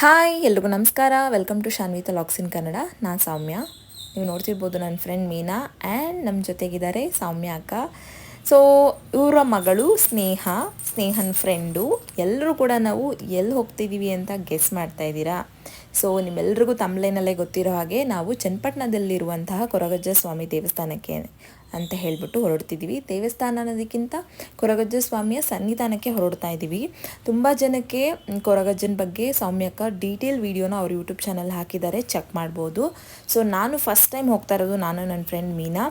Hi, ಎಲ್ರಿಗೂ ನಮಸ್ಕಾರ. Welcome to Shanvitha looks in Kannada ನಾನು ಸೌಮ್ಯ. ನೀವು ನೋಡ್ತಿರ್ಬೋದು ನನ್ನ ಫ್ರೆಂಡ್ ಮೀನಾ ಆ್ಯಂಡ್ ನಮ್ಮ ಜೊತೆಗಿದ್ದಾರೆ ಸೌಮ್ಯ ಅಕ್ಕ. ಸೊ ಇವರ ಮಗಳು ಸ್ನೇಹ, ಸ್ನೇಹನ್ ಫ್ರೆಂಡು ಎಲ್ಲರೂ ಕೂಡ ನಾವು ಎಲ್ಲಿ ಹೋಗ್ತಿದ್ದೀವಿ ಅಂತ ಗೆಸ್ ಮಾಡ್ತಾ ಇದ್ದೀರಾ? ಸೊ ನಿಮ್ಮೆಲ್ರಿಗೂ ತಮ್ಲೈನಲ್ಲೇ ಗೊತ್ತಿರೋ ಹಾಗೆ ನಾವು ಚನ್ನಪಟ್ಟಣದಲ್ಲಿರುವಂತಹ ಕೊರಗಜ್ಜ ಸ್ವಾಮಿ ದೇವಸ್ಥಾನಕ್ಕೆ ಅಂತ ಹೇಳಿಬಿಟ್ಟು ಹೊರಡ್ತಿದ್ದೀವಿ. ದೇವಸ್ಥಾನ ಅನ್ನೋದಕ್ಕಿಂತ ಕೊರಗಜ್ಜ ಸ್ವಾಮಿಯ ಸನ್ನಿಧಾನಕ್ಕೆ ಹೊರಡ್ತಾ ಇದ್ದೀವಿ. ತುಂಬ ಜನಕ್ಕೆ ಕೊರಗಜ್ಜನ ಬಗ್ಗೆ ಸೌಮ್ಯಕ್ಕ ಡೀಟೇಲ್ ವಿಡಿಯೋನ ಅವ್ರ ಯೂಟ್ಯೂಬ್ ಚಾನಲ್ ಹಾಕಿದ್ದಾರೆ. ಚೆಕ್ ಮಾಡ್ಬೋದು. ಸೊ, ನಾನು ಫಸ್ಟ್ ಟೈಮ್ ಹೋಗ್ತಾ ಇರೋದು ನಾನು, ನನ್ನ ಫ್ರೆಂಡ್ ಮೀನಾ.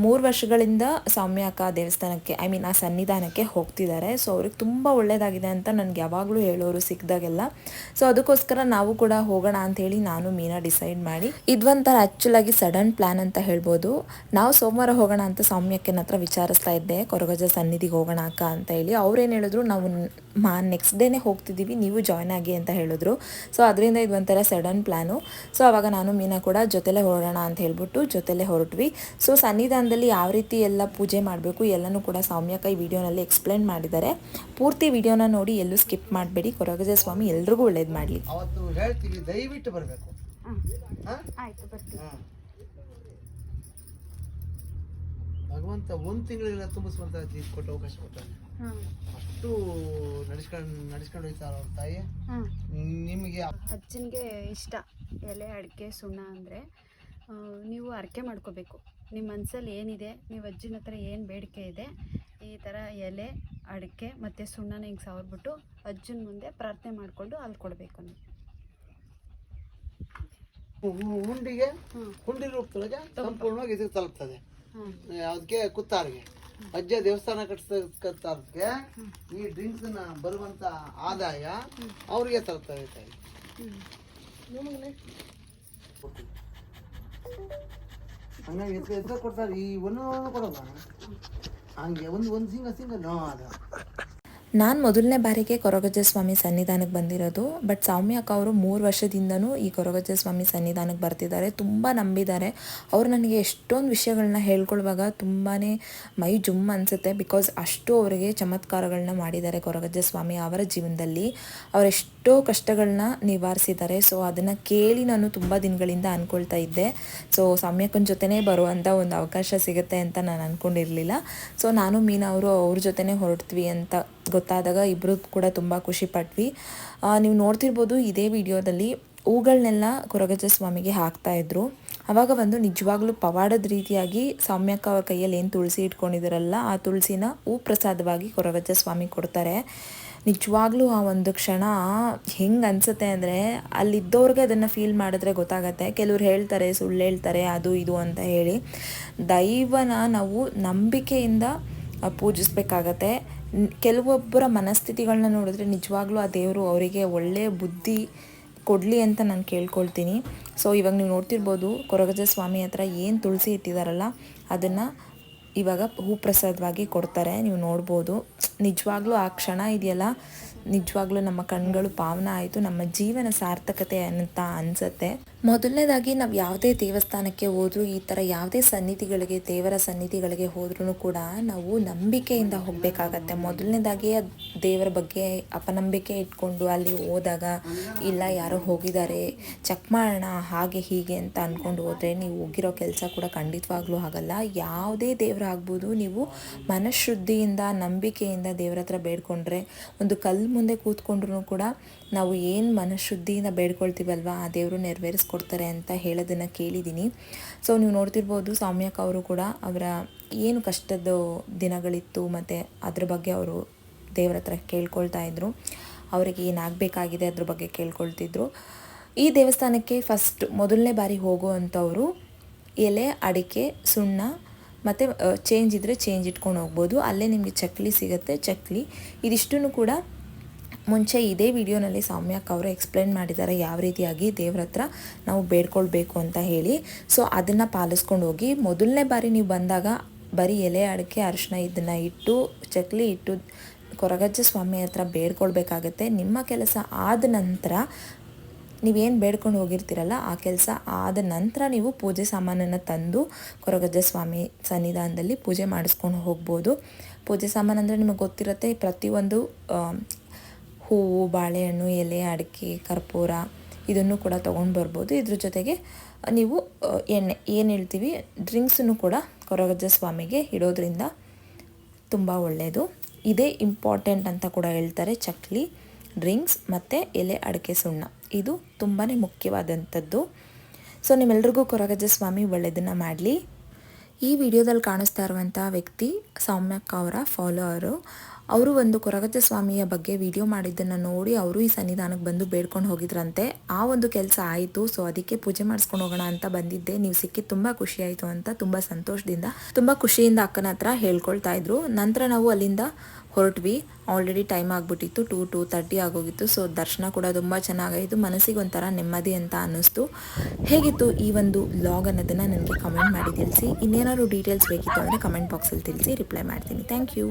ಮೂರು ವರ್ಷಗಳಿಂದ ಸೌಮ್ಯಕ್ಕ ದೇವಸ್ಥಾನಕ್ಕೆ, ಐ ಮೀನ್ ಆ ಸನ್ನಿಧಾನಕ್ಕೆ ಹೋಗ್ತಿದ್ದಾರೆ. ಸೊ, ಅವ್ರಿಗೆ ತುಂಬ ಒಳ್ಳೆಯದಾಗಿದೆ ಅಂತ ನನಗೆ ಯಾವಾಗಲೂ ಹೇಳೋರು ಸಿಕ್ಕಿದಾಗೆಲ್ಲ ಸೊ, ಅದಕ್ಕೋಸ್ಕರ ನಾವು ಕೂಡ ಹೋಗೋಣ ಅಂತ ಹೇಳಿ ನಾನು ಮೀನಾ ಡಿಸೈಡ್ ಮಾಡಿ ಇದೊಂಥರ ಆ್ಯಕ್ಚುಲಾಗಿ ಸಡನ್ ಪ್ಲ್ಯಾನ್ ಅಂತ ಹೇಳ್ಬೋದು. ನಾವು ಸೋಮವಾರ ಹೋಗೋಣ ಅಂತ ಸೌಮ್ಯಕ್ಕನ ಹತ್ರ ವಿಚಾರಿಸ್ತಾ ಇದ್ದೆ ಕೊರಗಜ ಸನ್ನಿಧಿಗೆ ಹೋಗೋಣ ಅಕ್ಕ ಅಂತ ಹೇಳಿ. ಅವ್ರೇನು ಹೇಳಿದ್ರು ನಾವು ಮಾ ನೆಕ್ಸ್ಟ್ ಡೇನೇ ಹೋಗ್ತಿದ್ದೀವಿ ನೀವು ಜಾಯ್ನ್ ಆಗಿ ಅಂತ ಹೇಳಿದ್ರು. ಸೊ ಅದರಿಂದ ಇದು ಒಂಥರ ಸಡನ್ ಪ್ಲ್ಯಾನು ಸೊ ಅವಾಗ ನಾನು ಮೀನಾ ಕೂಡ ಜೊತೆಲೇ ಹೊರಡೋಣ ಅಂತ ಹೇಳ್ಬಿಟ್ಟು ಜೊತೆಲೇ ಹೊರಟ್ವಿ. ಸೊ ಸನ್ನಿಧಾನದಲ್ಲಿ ಯಾವ ರೀತಿ ಎಲ್ಲ ಪೂಜೆ ಮಾಡಬೇಕು ಎಲ್ಲನೂ ಕೂಡ ಸೌಮ್ಯಕ ಈ ವಿಡಿಯೋನಲ್ಲಿ ಎಕ್ಸ್ಪ್ಲೇನ್ ಮಾಡಿದ್ದಾರೆ. ಪೂರ್ತಿ ವಿಡಿಯೋನ ನೋಡಿ ಎಲ್ಲೂ ಸ್ಕಿಪ್ ಮಾಡಬೇಡಿ. ಕೊರಗಜ ಸ್ವಾಮಿ ಎಲ್ರಿಗೂ ಒಳ್ಳೇದು ಮಾಡಲಿ. ಅವತ್ತು ಹೇಳ್ತೀವಿ ದಯವಿಟ್ಟು ಬರಬೇಕು. ಆಯ್ತು ಬರ್ತೀವಿ ಭಗವಂತ ಒಂದು ತಿಂಗಳಿಗೆಲ್ಲ ತುಂಬಿಸುವಂತ ಜೀವ ಕೊಟ್ಟು ಅವಕಾಶ ಕೊಟ್ಟಾನೆ ಅಷ್ಟು ನಡ್ಸ್ಕೊಂಡು ನಡ್ಸ್ಕೊಂಡು ಹೋಯ್ತಾರ ಅವ್ರ ತಾಯಿ? ನಿಮಗೆ ಅಜ್ಜನಿಗೆ ಇಷ್ಟ. ಎಲೆ ಅಡಿಕೆ ಸುಣ್ಣ ಅಂದರೆ ನೀವು ಅರ್ಕೆ ಮಾಡ್ಕೋಬೇಕು. ನಿಮ್ಮ ಮನಸ್ಸಲ್ಲಿ ಏನಿದೆ ನೀವು ಅಜ್ಜಿನ ಹತ್ರ ಏನು ಬೇಡಿಕೆ ಇದೆ ಈ ಥರ ಎಲೆ ಅಡಿಕೆ ಮತ್ತು ಸುಣ್ಣನ ಹಿಂಗೆ ಸವರ್ಬಿಟ್ಟು ಅಜ್ಜನ ಮುಂದೆ ಪ್ರಾರ್ಥನೆ ಮಾಡಿಕೊಂಡು ಅಲ್ಲಿ ಕೊಡಬೇಕು ನೀವು. ಹುಂಡಿಗೆ. ಹುಂಡಿ ರೂಪದೊಳಗೆ ಸಂಪೂರ್ಣವಾಗಿ ಇದಕ್ಕೆ ತಲುಪ್ತದೆ. ಅದಕ್ಕೆ ಕುತ್ತಾರಿಗೆ. ಅಜ್ಜ ದೇವಸ್ಥಾನ ಕಟ್ಸಕ್ಕೆ ಈ ಡ್ರಿಂಕ್ಸ್ ಬರುವಂತ ಆದಾಯ ಅವ್ರಿಗೆ ತರ್ತಾರೆ ತಾಯಿ. ಹಂಗಾಗಿ ಎತ್ತ ಕೊಡ್ತಾರೆ? ಈ ಒಂದು ಕೊಡೋಲ್ಲ ಹಂಗೆ ಒಂದು ಒಂದು ಸಿಂಗ ಸಿಂಗ ನೋ, ಅದು ನಾನು ಮೊದಲನೇ ಬಾರಿಗೆ ಕೊರಗಜ್ಜ ಸ್ವಾಮಿ ಸನ್ನಿಧಾನಕ್ಕೆ ಬಂದಿರೋದು ಬಟ್ ಸೌಮ್ಯ ಅಕ್ಕ ಅವರು ಮೂರು ವರ್ಷದಿಂದನೂ ಈ ಕೊರಗಜ್ಜ ಸ್ವಾಮಿ ಸನ್ನಿಧಾನಕ್ಕೆ ಬರ್ತಿದ್ದಾರೆ. ತುಂಬ ನಂಬಿದ್ದಾರೆ. ಅವ್ರು ನನಗೆ ಎಷ್ಟೊಂದು ವಿಷಯಗಳನ್ನ ಹೇಳ್ಕೊಳ್ಳುವಾಗ ತುಂಬಾ ಮೈ ಜುಮ್ ಅನಿಸುತ್ತೆ ಬಿಕಾಸ್ ಅಷ್ಟು ಅವರಿಗೆ ಚಮತ್ಕಾರಗಳನ್ನ ಮಾಡಿದ್ದಾರೆ ಕೊರಗಜ್ಜ ಸ್ವಾಮಿ ಅವರ ಜೀವನದಲ್ಲಿ. ಅವರೆಷ್ಟೋ ಕಷ್ಟಗಳನ್ನ ನಿವಾರಿಸಿದ್ದಾರೆ. ಸೊ ಅದನ್ನು ಕೇಳಿ ನಾನು ತುಂಬ ದಿನಗಳಿಂದ ಅಂದ್ಕೊಳ್ತಾ ಇದ್ದೆ. ಸೊ ಸೌಮ್ಯಕ್ಕನ ಜೊತೆನೇ ಬರುವಂಥ ಒಂದು ಅವಕಾಶ ಸಿಗುತ್ತೆ ಅಂತ ನಾನು ಅಂದ್ಕೊಂಡಿರಲಿಲ್ಲ ಸೊ ನಾನು ಮೀನಾ ಅವರು ಅವ್ರ ಜೊತೆನೇ ಹೊರಡ್ತೀವಿ ಅಂತ ಗೊತ್ತಾದಾಗ ಇಬ್ಬರು ಕೂಡ ತುಂಬ ಖುಷಿ ಪಟ್ವಿ. ನೀವು ನೋಡ್ತಿರ್ಬೋದು ಇದೇ ವಿಡಿಯೋದಲ್ಲಿ ಹೂಗಳನ್ನೆಲ್ಲ ಕೊರಗಜ ಸ್ವಾಮಿಗೆ ಹಾಕ್ತಾ ಇದ್ರು. ಅವಾಗ ಒಂದು ನಿಜವಾಗ್ಲೂ ಪವಾಡದ ರೀತಿಯಾಗಿ ಸೌಮ್ಯಕ್ಕ ಅವ್ರ ಕೈಯಲ್ಲಿ ಏನು ತುಳಸಿ ಇಟ್ಕೊಂಡಿದ್ದಾರಲ್ಲ ಆ ತುಳಸಿನ ಹೂ ಪ್ರಸಾದವಾಗಿ ಕೊರಗಜ ಸ್ವಾಮಿ ಕೊಡ್ತಾರೆ. ನಿಜವಾಗ್ಲೂ ಆ ಒಂದು ಕ್ಷಣ ಹೆಂಗೆ ಅನಿಸುತ್ತೆ ಅಂದರೆ ಅಲ್ಲಿದ್ದವ್ರಿಗೆ ಅದನ್ನು ಫೀಲ್ ಮಾಡಿದ್ರೆ ಗೊತ್ತಾಗತ್ತೆ. ಕೆಲವ್ರು ಹೇಳ್ತಾರೆ, ಸುಳ್ಳು ಹೇಳ್ತಾರೆ, ಅದು ಇದು ಅಂತ ಹೇಳಿ. ದೈವನ ನಾವು ನಂಬಿಕೆಯಿಂದ ಪೂಜಿಸ್ಬೇಕಾಗತ್ತೆ. ಕೆಲವೊಬ್ಬರ ಮನಸ್ಥಿತಿಗಳನ್ನ ನೋಡಿದ್ರೆ ನಿಜವಾಗ್ಲೂ ಆ ದೇವರು ಅವರಿಗೆ ಒಳ್ಳೆಯ ಬುದ್ಧಿ ಕೊಡಲಿ ಅಂತ ನಾನು ಕೇಳ್ಕೊಳ್ತೀನಿ. ಸೊ, ಇವಾಗ ನೀವು ನೋಡ್ತಿರ್ಬೋದು ಕೊರಗಜ ಸ್ವಾಮಿ ಹತ್ರ ಏನು ತುಳಸಿ ಇಟ್ಟಿದಾರಲ್ಲ, ಅದನ್ನು ಇವಾಗ ಹೂಪ್ರಸಾದವಾಗಿ ಕೊಡ್ತಾರೆ. ನೀವು ನೋಡ್ಬೋದು. ನಿಜವಾಗ್ಲೂ ಆ ಕ್ಷಣ ಇದೆಯಲ್ಲ ನಿಜವಾಗ್ಲೂ ನಮ್ಮ ಕಣ್ಗಳು ಪಾವನ ಆಯಿತು, ನಮ್ಮ ಜೀವನ ಸಾರ್ಥಕತೆ ಅಂತ ಅನಿಸುತ್ತೆ. ಮೊದಲನೇದಾಗಿ ನಾವು ಯಾವುದೇ ದೇವಸ್ಥಾನಕ್ಕೆ ಹೋದ್ರೂ, ಈ ಥರ ಯಾವುದೇ ಸನ್ನಿಧಿಗಳಿಗೆ, ದೇವರ ಸನ್ನಿಧಿಗಳಿಗೆ ಹೋದ್ರೂ ಕೂಡ ನಾವು ನಂಬಿಕೆಯಿಂದ ಹೋಗಬೇಕಾಗತ್ತೆ. ಮೊದಲನೇದಾಗಿ ದೇವರ ಬಗ್ಗೆ ಅಪನಂಬಿಕೆ ಇಟ್ಕೊಂಡು ಅಲ್ಲಿ ಹೋದಾಗ, ಇಲ್ಲ ಯಾರೋ ಹೋಗಿದ್ದಾರೆ, ಚೆಕ್ ಮಾಡೋಣ, ಹಾಗೆ ಹೀಗೆ ಅಂತ ಅಂದ್ಕೊಂಡು ಹೋದರೆ ನೀವು ಹೋಗಿರೋ ಕೆಲಸ ಕೂಡ ಖಂಡಿತವಾಗ್ಲೂ ಆಗಲ್ಲ. ಯಾವುದೇ ದೇವರಾಗ್ಬೋದು ನೀವು ಮನಃಶುದ್ಧಿಯಿಂದ, ನಂಬಿಕೆಯಿಂದ ದೇವರ ಹತ್ರ ಬೇಡ್ಕೊಂಡ್ರೆ, ಒಂದು ಕಲ್ಲು ಮುಂದೆ ಕೂತ್ಕೊಂಡ್ರು ಕೂಡ ನಾವು ಏನು ಮನಃಶುದ್ಧಿಯಿಂದ ಬೇಡ್ಕೊಳ್ತೀವಲ್ವ, ಆ ದೇವರು ನೆರವೇರಿಸ್ಕೊಡ್ತಾರೆ ಅಂತ ಹೇಳೋದನ್ನು ಕೇಳಿದ್ದೀನಿ. ಸೊ ನೀವು ನೋಡ್ತಿರ್ಬೋದು ಸೌಮ್ಯಕ್ಕ ಅವರು ಕೂಡ ಅವರ ಏನು ಕಷ್ಟದ ದಿನಗಳಿತ್ತು ಮತ್ತು ಅದ್ರ ಬಗ್ಗೆ ಅವರು ದೇವರ ಹತ್ರ ಕೇಳ್ಕೊಳ್ತಾ ಇದ್ರು. ಅವರಿಗೆ ಏನಾಗಬೇಕಾಗಿದೆ ಅದ್ರ ಬಗ್ಗೆ ಕೇಳ್ಕೊಳ್ತಿದ್ರು. ಈ ದೇವಸ್ಥಾನಕ್ಕೆ ಫಸ್ಟ್ ಮೊದಲನೇ ಬಾರಿ ಹೋಗುವಂಥವ್ರು ಎಲೆ, ಅಡಿಕೆ, ಸುಣ್ಣ ಮತ್ತು ಚೇಂಜ್ ಇದ್ದರೆ ಚೇಂಜ್ ಇಟ್ಕೊಂಡು ಹೋಗ್ಬೋದು. ಅಲ್ಲೇ ನಿಮಗೆ ಚಕ್ಲಿ ಸಿಗುತ್ತೆ, ಚಕ್ಲಿ. ಇದಿಷ್ಟೂ ಕೂಡ ಮುಂಚೆ ಇದೇ ವಿಡಿಯೋನಲ್ಲಿ ಸೌಮ್ಯಕ್ಕೆ ಅವರು ಎಕ್ಸ್ಪ್ಲೇನ್ ಮಾಡಿದ್ದಾರೆ ಯಾವ ರೀತಿಯಾಗಿ ದೇವ್ರ ಹತ್ರ ನಾವು ಬೇಡ್ಕೊಳ್ಬೇಕು ಅಂತ ಹೇಳಿ. ಸೊ ಅದನ್ನು ಪಾಲಿಸ್ಕೊಂಡು ಹೋಗಿ ಮೊದಲನೇ ಬಾರಿ ನೀವು ಬಂದಾಗ ಬರೀ ಎಲೆ, ಅಡಿಕೆ ಅರಿಶಿನ ಇದನ್ನು ಇಟ್ಟು, ಚಕ್ಲಿ ಇಟ್ಟು ಕೊರಗಜ್ಜ ಸ್ವಾಮಿ ಹತ್ರ ಬೇಡ್ಕೊಳ್ಬೇಕಾಗತ್ತೆ. ನಿಮ್ಮ ಕೆಲಸ ಆದ ನಂತರ ನೀವೇನು ಬೇಡ್ಕೊಂಡು ಹೋಗಿರ್ತೀರಲ್ಲ, ಆ ಕೆಲಸ ಆದ ನಂತರ ನೀವು ಪೂಜೆ ಸಾಮಾನನ್ನು ತಂದು ಕೊರಗಜ್ಜ ಸ್ವಾಮಿ ಸನ್ನಿಧಾನದಲ್ಲಿ ಪೂಜೆ ಮಾಡಿಸ್ಕೊಂಡು ಹೋಗ್ಬೋದು. ಪೂಜೆ ಸಾಮಾನು ಅಂದರೆ ನಿಮಗೆ ಗೊತ್ತಿರುತ್ತೆ, ಪ್ರತಿಯೊಂದು ಹೂವು, ಬಾಳೆಹಣ್ಣು, ಎಲೆ, ಅಡಿಕೆ, ಕರ್ಪೂರ ಇದನ್ನು ಕೂಡ ತೊಗೊಂಡು ಬರ್ಬೋದು. ಇದ್ರ ಜೊತೆಗೆ ನೀವು ಎಣ್ಣೆ, ಏನು ಹೇಳ್ತೀವಿ? ಡ್ರಿಂಕ್ಸನ್ನು ಕೂಡ ಕೊರಗಜ್ಜ ಸ್ವಾಮಿಗೆ ಇಡೋದ್ರಿಂದ ತುಂಬ ಒಳ್ಳೆಯದು ಇದೇ ಇಂಪಾರ್ಟೆಂಟ್ ಅಂತ ಕೂಡ ಹೇಳ್ತಾರೆ ಚಕ್ಲಿ ಡ್ರಿಂಕ್ಸ್ ಮತ್ತು ಎಲೆ, ಅಡಿಕೆ, ಸುಣ್ಣ. ಇದು ತುಂಬಾ ಮುಖ್ಯವಾದಂಥದ್ದು. ಸೊ ನಿಮ್ಮೆಲ್ರಿಗೂ ಕೊರಗಜ್ಜ ಸ್ವಾಮಿ ಒಳ್ಳೆಯದನ್ನು ಮಾಡಲಿ. ಈ ವಿಡಿಯೋದಲ್ಲಿ ಕಾಣಿಸ್ತಾ ಇರುವಂಥ ವ್ಯಕ್ತಿ ಸೌಮ್ಯಕ್ಕ ಅವರ ಫಾಲೋವರು ಅವರು ಒಂದು ಕೊರಗಜ್ಜ ಸ್ವಾಮಿಯ ಬಗ್ಗೆ ವಿಡಿಯೋ ಮಾಡಿದ್ದನ್ನು ನೋಡಿ ಅವರು ಈ ಸನ್ನಿಧಾನಕ್ಕೆ ಬಂದು ಬೇಡ್ಕೊಂಡು ಹೋಗಿದ್ರಂತೆ. ಆ ಒಂದು ಕೆಲಸ ಆಯಿತು ಸೊ ಅದಕ್ಕೆ ಪೂಜೆ ಮಾಡಿಸ್ಕೊಂಡು ಹೋಗೋಣ ಅಂತ ಬಂದಿದ್ದೆ. ನೀವು ಸಿಕ್ಕಿ ತುಂಬ ಖುಷಿ ಆಯಿತು ಅಂತ ತುಂಬ ಸಂತೋಷದಿಂದ, ತುಂಬ ಖುಷಿಯಿಂದ ಅಕ್ಕನ ಹತ್ರ ಹೇಳ್ಕೊಳ್ತಾ ಇದ್ರು. ನಂತರ ನಾವು ಅಲ್ಲಿಂದ ಹೊರಟ್ವಿ. ಆಲ್ರೆಡಿ ಟೈಮ್ ಆಗಿಬಿಟ್ಟಿತ್ತು ಟೂ ಟೂ ತರ್ಟಿ ಆಗೋಗಿತ್ತು. ಸೊ ದರ್ಶನ ಕೂಡ ತುಂಬ ಚೆನ್ನಾಗಾಯಿತು. ಮನಸ್ಸಿಗೆ ಒಂಥರ ನೆಮ್ಮದಿ ಅಂತ ಅನ್ನಿಸ್ತು. ಹೇಗಿತ್ತು ಈ ಒಂದು ಲಾಗ್ ಅನ್ನೋದನ್ನು ನನಗೆ ಕಮೆಂಟ್ ಮಾಡಿ ತಿಳಿಸಿ. ಇನ್ನೇನಾದ್ರು ಡೀಟೇಲ್ಸ್ ಬೇಕಿತ್ತು ಅಂದರೆ ಕಮೆಂಟ್ ಬಾಕ್ಸಲ್ಲಿ ತಿಳಿಸಿ ರಿಪ್ಲೈ ಮಾಡ್ತೀನಿ. Thank you